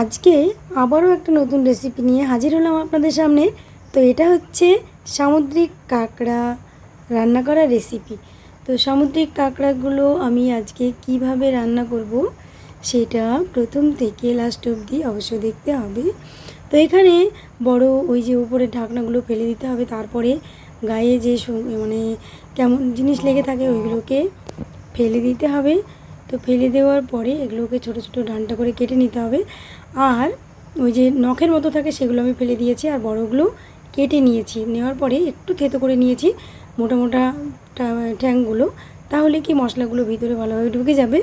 আজকে আবারও একটা নতুন রেসিপি নিয়ে হাজির হলাম আপনাদের সামনে। তো এটা হচ্ছে সামুদ্রিক কাঁকড়া রান্না করা রেসিপি তো সামুদ্রিক কাঁকড়াগুলো আমি আজকে কীভাবে রান্না করব সেটা প্রথম থেকে লাস্ট অবধি অবশ্যই দেখতে হবে। তো এখানে বড় ওই যে উপরে ঢাকনাগুলো ফেলে দিতে হবে, তারপরে গায়ে যে মানে কেমন জিনিস লেগে থাকে ওইগুলোকে ফেলে দিতে হবে। তো ফেলে দেওয়ার পরে এগুলোকে ছোট ছোট ডান্টা করে কেটে নিতে হবে। আর ওই যে নখের মতো থাকে সেগুলো আমি ফেলে দিয়েছি আর বড়গুলো কেটে নিয়েছি। নেওয়ার পরে একটু থেতো করে নিয়েছি মোটা মোটা টা- ঠ্যাংগুলো। তাহলে কি মশলাগুলো ভিতরে ভালোভাবে ঢুকে যাবে?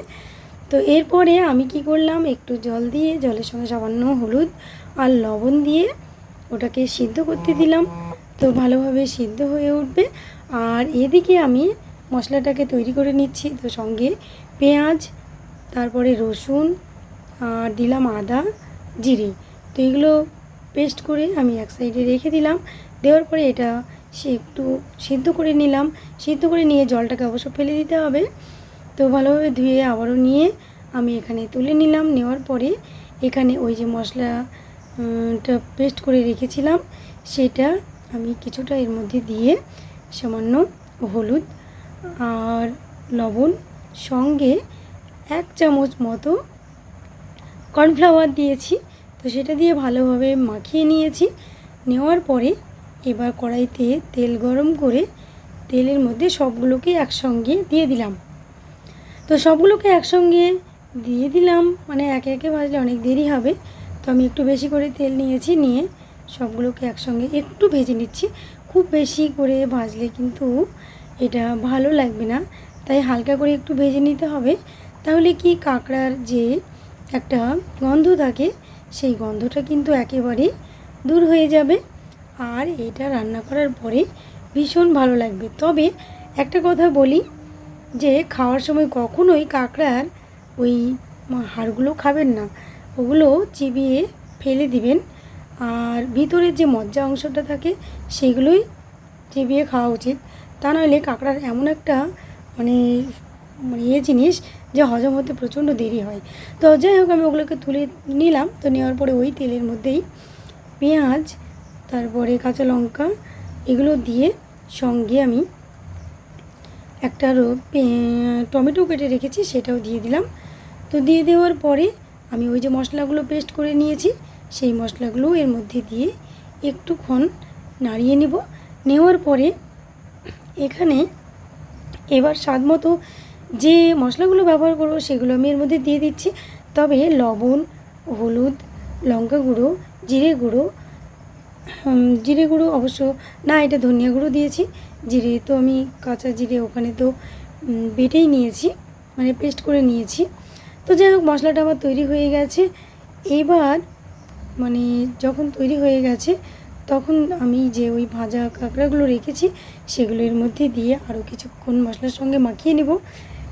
তো এরপরে আমি কি করলাম? একটু জল দিয়ে, জলের সঙ্গে সামান্য হলুদ আর লবণ দিয়ে ওটাকে সিদ্ধ করতে দিলাম। তো ভালোভাবে সিদ্ধ হয়ে উঠবে। আর এদিকে আমি মশলাটাকে তৈরি করে নিচ্ছি। তো সঙ্গে পেঁয়াজ তারপরে রসুন আর দিলাম আদা জিরে। তো এগুলো পেস্ট করে আমি এক সাইডে রেখে দিলাম। দেওয়ার পরে এটা সে একটু সিদ্ধ করে নিলাম। সিদ্ধ করে নিয়ে জলটাকে অবশ্য ফেলে দিতে হবে। তো ভালোভাবে ধুয়ে আবারও নিয়ে আমি এখানে তুলে নিলাম। নেওয়ার পরে এখানে ওই যে মশলা উম, টা পেস্ট করে রেখেছিলাম সেটা আমি কিছুটা এর মধ্যে দিয়ে সামান্য হলুদ আর লবণ সঙ্গে এক চামচ মতো কর্নফ্লাওয়ার দিয়েছি। তো সেটা দিয়ে ভালোভাবে মাখিয়ে নিয়েছি। নেওয়ার পরে এবার কড়াইতে তেল গরম করে তেলের মধ্যে সবগুলোকে একসঙ্গে দিয়ে দিলাম। তো সবগুলোকে একসঙ্গে দিয়ে দিলাম মানে একে একে ভাজলে অনেক দেরি হবে। তো আমি একটু বেশি করে তেল নিয়েছি, নিয়ে সবগুলোকে একসঙ্গে একটু ভেজে নিচ্ছি। খুব বেশি করে ভাজলে কিন্তু এটা ভালো লাগবে না। তাই হালকা করে একটু ভেজে নিতে হবে। তাহলে কি কাঁকড়ার যে একটা গন্ধ থাকে, সেই গন্ধটা কিন্তু একেবারে দূর হয়ে যাবে। আর এটা রান্না করার পরে ভীষণ ভালো লাগবে। তবে একটা কথা বলি যে, খাওয়ার সময় কখনোই কাঁকড়ার ওই হাড়গুলো খাবেন না। ওগুলো চিবিয়ে ফেলে দিবেন। আর ভিতরের যে মজ্জা অংশটা থাকে, সেগুলোই চিবিয়ে খাওয়া উচিত। তা নইলে কাঁকড়ার এমন একটা মানে মানে ইয়ে জিনিস যে হজম হতে প্রচণ্ড দেরি হয়। তো যাই হোক, আমি ওগুলোকে তুলে নিলাম। তো নেওয়ার পরে ওই তেলের মধ্যেই পেঁয়াজ, তারপরে কাঁচা লঙ্কা, এগুলো দিয়ে সঙ্গে আমি একটা টমেটো কেটে রেখেছি, সেটাও দিয়ে দিলাম। তো দিয়ে দেওয়ার পরে আমি ওই যে মশলাগুলো পেস্ট করে নিয়েছি, সেই মশলাগুলো এর মধ্যে দিয়ে একটুক্ষণ নাড়িয়ে নেব। নেওয়ার পরে এখানে এবার স্বাদ মতো যে মশলাগুলো ব্যবহার করব সেগুলো আমি এর মধ্যে দিয়ে দিচ্ছি। তবে লবণ, হলুদ, লঙ্কা গুঁড়ো, জিরে গুঁড়ো জিরে গুঁড়ো অবশ্য না, এটা ধনিয়া গুঁড়ো দিয়েছি। জিরে তো আমি কাঁচা জিরে ওখানে তো বেটেই নিয়েছি মানে পেস্ট করে নিয়েছি। তো যাই হোক, মশলাটা আমার তৈরি হয়ে গেছে। এবার মানে যখন তৈরি হয়ে গেছে তখন আমি যে ওই ভাজা কাঁকড়াগুলো রেখেছি সেগুলো এর মধ্যে দিয়ে আরও কিছুক্ষণ মশলার সঙ্গে মাখিয়ে নেব।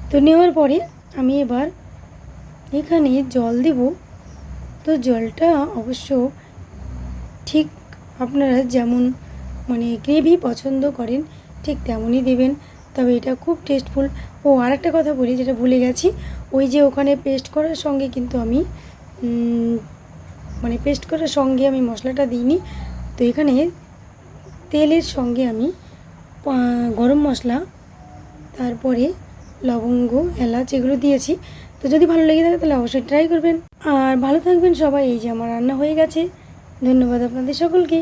তো নেওয়ার পরে আমি এবার এখানে জল দেব। তো জলটা অবশ্য ঠিক আপনারা যেমন মানে গ্রেভি পছন্দ করেন, ঠিক তেমনই দেবেন। তবে এটা খুব টেস্টফুল ও আরেকটা কথা বলি, যেটা ভুলে গেছি। ওই যে ওখানে পেস্ট করার সঙ্গে কিন্তু আমি মানে পেস্ট করার সঙ্গে আমি মশলাটা দিইনি। তো এখানে তেলের সঙ্গে আমি গরম মশলা, তারপরে লবঙ্গ, এলাচ এগুলো দিয়েছি। তো যদি ভালো লেগে থাকে তাহলে অবশ্যই ট্রাই করবেন। আর ভালো থাকবেন সবাই, এই যে আমার রান্না হয়ে গেছে। ধন্যবাদ আপনাদের সকলকে।